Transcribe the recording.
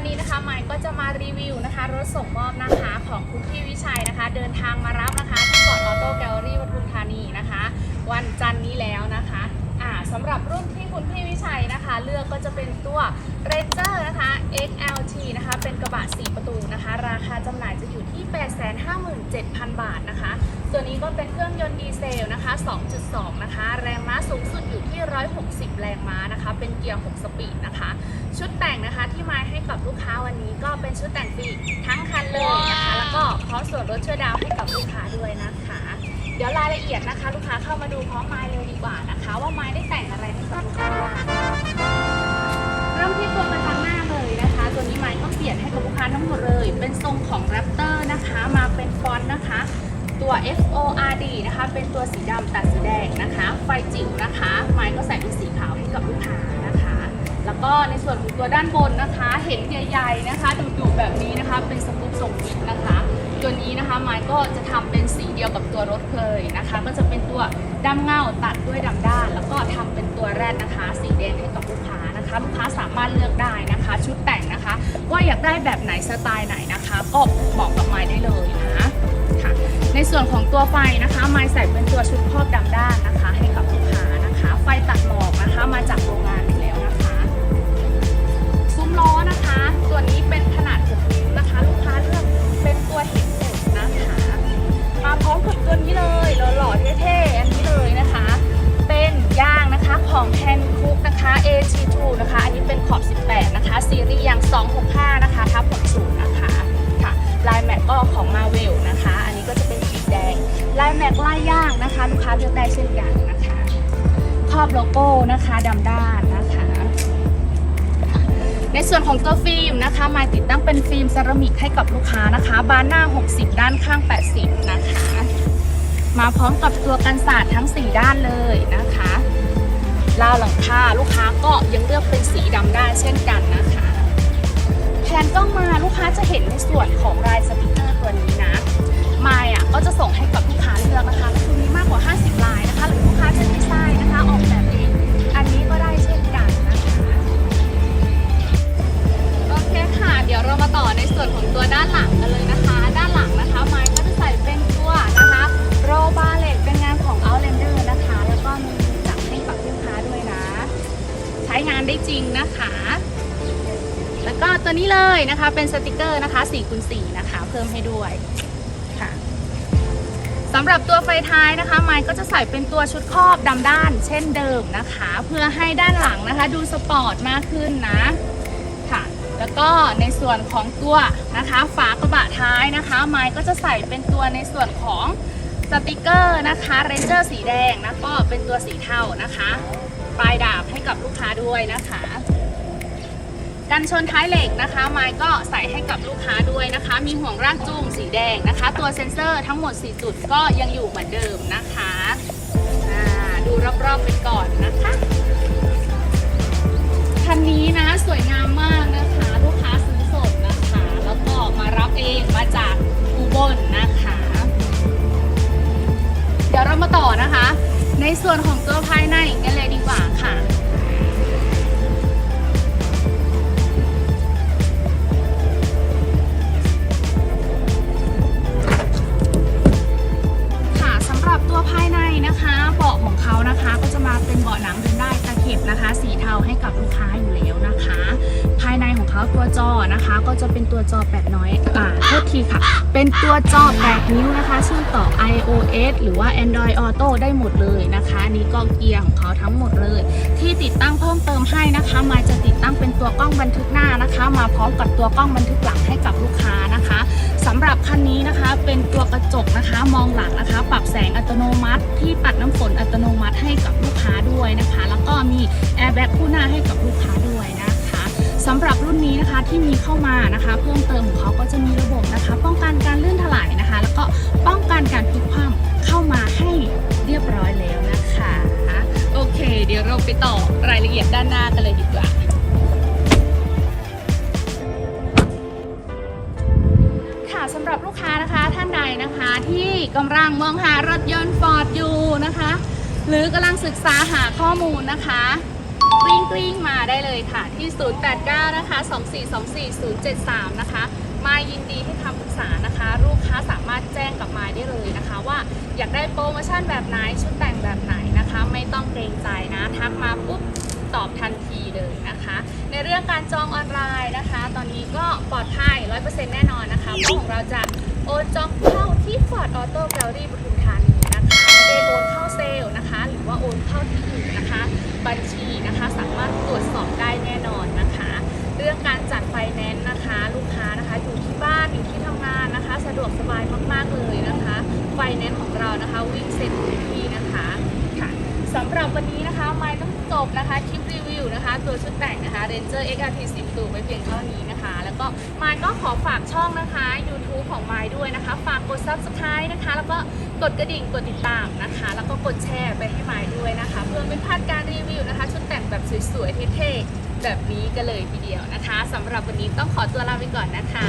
วันนี้นะคะไมค์ก็จะมารีวิวนะคะรถส่งมอบนะคะของคุณพี่วิชัยนะคะ เดินทางมารับนะคะที่กอร์ดออโต้แกลเลอรี่ปทุมธานีนะคะ วันจันนี้แล้วนะคะอ่าสำหรับรุ่นที่คุณพี่วิชัยนะคะ เลือกก็จะเป็นตัว Ranger นะคะ XLT นะคะ เป็นกระบะ 4 ประตูนะคะ ราคาจำหน่าย 857,000 บาทนะคะ ตัวนี้ก็เป็นเครื่องยนต์ดีเซลนะคะ 2.2 นะคะ แรงม้าสูงสุดอยู่ที่ 160 แรงม้านะคะ เป็นเกียร์ 6 สปีดนะคะ ชุดแต่งนะคะที่มาให้กับลูกค้าวันนี้ก็เป็นชุดแต่งฟรีทั้งคันเลยนะคะ แล้วก็พร้อมส่วนลดช่วยดาวให้กับลูกค้าด้วยนะคะ เดี๋ยวรายละเอียดนะคะ ลูกค้าเข้ามาดูพร้อมไม้เลยดีกว่านะคะ ว่าไม้ได้แต่งอะไรให้กับลูกค้า ตัว FORD นะคะ เป็นตัวสีดำตัดสีแดงนะคะ ไฟจิ๋วนะคะ ไม้ก็ใส่เป็นสีขาวให้กับลูกค้านะคะ แล้วก็ในส่วนของตัวด้านบนนะคะ เห็นใหญ่ๆนะคะดุๆแบบนี้นะคะ เป็นสกูปส่งวิกนะคะ ตัวนี้นะคะไม้ก็จะทำเป็นสีเดียวกับตัวรถเลยนะคะ ก็จะเป็นตัวดำเงาตัดด้วยดำด้าน แล้วก็ทำเป็นตัวแรดนะคะ สีแดงให้กับลูกค้านะคะ ลูกค้าสามารถเลือกได้นะคะ ชุดแต่งนะคะ ว่าอยากได้แบบไหนสไตล์ไหนนะคะ ก็บอกกับไม้ได้เลยนะคะ ในส่วนของตัวไฟนะคะไม้ใส่เป็นตัวชุดครอบดำด้านนะคะให้กับ ลายแม็กลายย่างนะคะ ลูกค้าเลือกได้เช่นกันนะคะครอบโลโก้นะคะดำด้านนะคะ ในส่วนของตัวฟิล์มนะคะมาติดตั้งเป็นฟิล์มเซรามิกให้กับลูกค้านะคะ บานหน้า 60 ด้านข้าง 80 นะคะ มาพร้อมกับตัวกันศาสตร์ทั้ง 4 ด้านเลยนะคะราวหลังคาลูกค้าก็ยังเลือกเป็นสีดำได้เช่นกันนะคะแผนกล้องมาลูกค้าจะเห็นในส่วนของลายสติกเกอร์ตัวนี้นะมายอะ ก็จะส่งให้กับลูกค้าเลือกนะคะคือมีมากกว่า 50 ลายนะคะ หรือลูกค้าจะดีไซน์นะคะ ออกแบบเองอันนี้ก็ได้เช่นกันนะคะโอเคค่ะ เดี๋ยวเรามาต่อในส่วนของตัวด้านหลังกันเลยนะคะ ด้านหลังนะคะไม้ก็จะใส่เป็นตัวนะคะโรบาเลตเป็นงานของ Outlander นะคะ แล้วก็มีจับให้กับลูกค้าด้วยนะ ใช้งานได้จริงนะคะแล้วก็ตัวนี้เลยนะคะเป็นสติกเกอร์นะคะ4คูณ4นะคะ เพิ่มให้ด้วยำหรับตัวไฟท้ายนะคะ ไม้ก็จะใส่เป็นตัวชุดครอบดำด้านเช่นเดิมนะคะ เพื่อให้ด้านหลังนะคะ ดูสปอร์ตมากขึ้นนะค่ะ แล้วก็ในส่วนของตัวนะคะฝากระบะท้ายนะคะ ไม้ก็จะใส่เป็นตัวในส่วนของสติกเกอร์นะคะเรนเจอร์สีแดงแล้วก็เป็นตัวสีเทานะคะ ปลายดาบให้กับลูกค้าด้วยนะคะ กันชนท้ายเหล็กนะคะ ไม้ก็ใส่ให้กับลูกค้าด้วยนะคะ มีห่วงรากจูงสีแดงนะคะ ตัวเซ็นเซอร์ทั้งหมด 4 จุดก็ยังอยู่เหมือนเดิมนะคะดูรอบๆไปก่อนนะคะคันนี้นะสวยงามมากนะคะ ลูกค้าซื้อสดนะคะ แล้วก็มารับเองมาจากอุบลนะคะ เดี๋ยวเรามาต่อนะคะ ในส่วนของตัวภายใน นะคะ สีเทาให้กับลูกค้าอยู่แล้วนะคะ ภายในของเขาตัวจอนะคะ ก็จะเป็นตัวจอ8น้อยอ่าโทษทีค่ะ เป็นตัวจอ8นิ้วนะคะเชื่อมต่อ iOS หรือว่า Android Auto ได้หมดเลยนะคะนนี้ก็เกียร์ของเขาทั้งหมดเลย ที่ติดตั้งเพิ่มเติมให้นะคะ มาจะติดตั้งเป็นตัวกล้องบันทึกหน้านะคะ มาพร้อมกับตัวกล้องบันทึกหลังให้กับลูกค้านะคะ สำหรับคันนี้นะคะเป็นตัวกระจกนะคะมองหลังนะคะ ปรับแสงอัตโนมัติ ที่ปัดน้ำฝนอัตโนมัติให้กับลูกค้าด้วยนะคะ แล้วก็มีแอร์แบ็กคู่หน้าให้กับลูกค้าด้วยนะคะสำหรับรุ่นนี้นะคะที่มีเข้ามานะคะ เพิ่มเติมของเขาก็จะมีระบบนะคะ ป้องกันการลื่นถลายนะคะ แล้วก็ป้องกันการพลิกคว่ำเข้ามาให้เรียบร้อยแล้วนะคะโอเค เดี๋ยวเราไปต่อรายละเอียดด้านหน้ากันเลยำหรับลูกค้านะคะท่านใดนะคะที่กำลังมองหารถยนต์ฟอร์ดอยู่นะคะ หรือกำลังศึกษาหาข้อมูลนะคะกริ้งกริ้งมาได้เลยค่ะ ที่ 089 นะคะ 2424073 นะคะ มายินดีให้คสารนะคะ ลูกค้าสามารถแจ้งกับมาได้เลยนะคะ ว่าอยากได้โปรโมชั่นแบบไหน ชุดแต่งแบบไหนนะคะ ไม่ต้องเกรงใจนะ ทักมาปุ๊บตอบทัน นะคะ ในเรื่องการจองออนไลน์นะคะ ตอนนี้ก็ปลอดภัย 100%แน่นอนนะคะเพราะของเราจะโอนจองเข้าที่ Ford Auto Gallery ปทุมธานีนะคะไม่ได้โอนเข้าเซลล์นะคะ หรือว่าโอนเข้าที่อื่นนะคะ บัญชีนะคะสามารถตรวจสอบได้แน่นอนนะคะ เรื่องการจัดไฟแนนซ์นะคะ ลูกค้านะคะอยู่ที่บ้านอยู่ที่ทำงานนะคะ สะดวกสบายมากๆเลยนะคะไฟแนนซ์ของเรานะคะวิ่งเซ็นทุกที่นะคะค่ะสำห รับวันนี้นะคะไม่ต้องจบนะคะคลิปรีวิวนะคะ ตัวชุดแต่งนะคะ Ranger XRT 10ตูไปเพียงเท่านี้นะคะ แล้วก็ไมายก็ขอฝากช่องนะคะ YouTube ของไมายด้วยนะคะ ฝากกด Subscribe นะคะ แล้วก็กดกระดิ่งกดติดตามนะคะ แล้วก็กดแชร์ไปให้ไมายด้วยนะคะ เพื่อไม่พลาดการรีวิวนะคะ ชุดแต่งแบบสวยๆเท่ๆแบบนี้กันเลยทีเดียวนะคะสำหรับวันนี้ต้องขอตัวลาไปก่อนนะคะ